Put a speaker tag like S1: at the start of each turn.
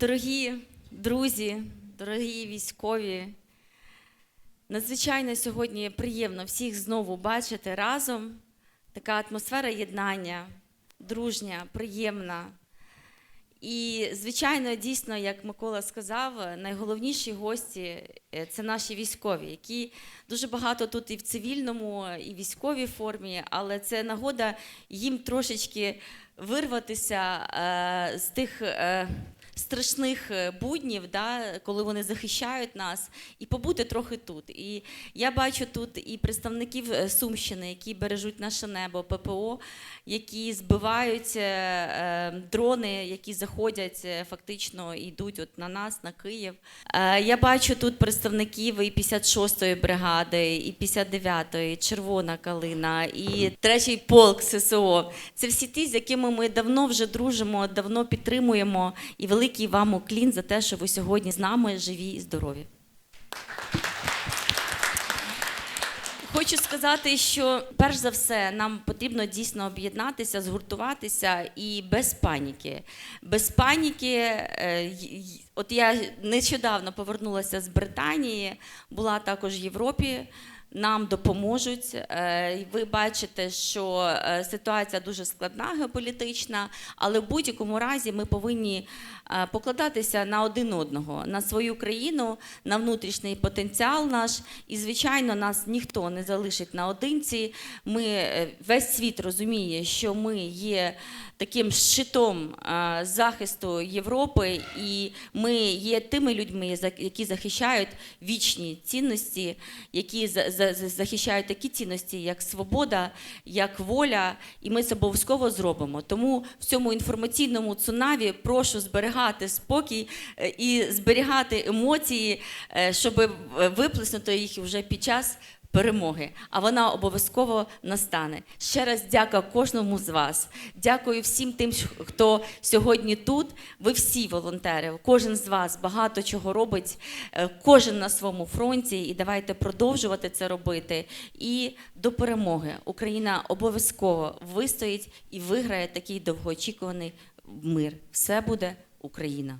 S1: Дорогі друзі, дорогі військові, надзвичайно сьогодні приємно всіх знову бачити разом. Така атмосфера єднання, дружня, приємна. І, звичайно, дійсно, як Микола сказав, найголовніші гості е, це наші військові, які дуже багато тут і в цивільному, і в військовій формі, але це нагода їм трошечки вирватися е, з тих. е, Страшних е, буднів, да, коли вони захищають нас, і побути трохи тут. І я бачу тут і представників е, Сумщини, які бережуть наше небо, ППО, які збивають е, дрони, які заходять фактично йдуть от на нас, на Київ. Я бачу тут представників і 56-ї бригади, і 59-ї, Червона калина, і третій полк ССО. Це всі ті, з якими ми давно вже дружимо, давно підтримуємо. І великий вам уклін за те, що ви сьогодні з нами живі і здорові. Хочу сказати, що перш за все нам потрібно дійсно об'єднатися, згуртуватися і без паніки. Без паніки, е, от я нещодавно повернулася з Британії, була також в Європі. Нам допоможуть. Е, Ви бачите, що е, ситуація дуже складна геополітична, але в будь-якому разі ми повинні е, покладатися на один одного, на свою країну, на внутрішній потенціал наш. І, звичайно, нас ніхто не залишить наодинці. Ми весь світ розуміє, що ми є таким щитом захисту Європи, і ми є тими людьми, які захищають вічні цінності, які за- за- за- захищають такі цінності, як свобода, як воля, і ми це обов'язково зробимо. Тому в цьому інформаційному цунаві прошу зберігати спокій е, і зберігати емоції, е, щоб виплеснути їх вже під час перемоги, а вона обов'язково настане. Ще раз дякую кожному з вас. Дякую всім тим, хто сьогодні тут. Ви всі волонтери. Кожен з вас багато чого робить, е, кожен на своєму фронті. І давайте продовжувати це робити. І до перемоги Україна обов'язково вистоїть і виграє такий довгоочікуваний мир. Все буде Україна.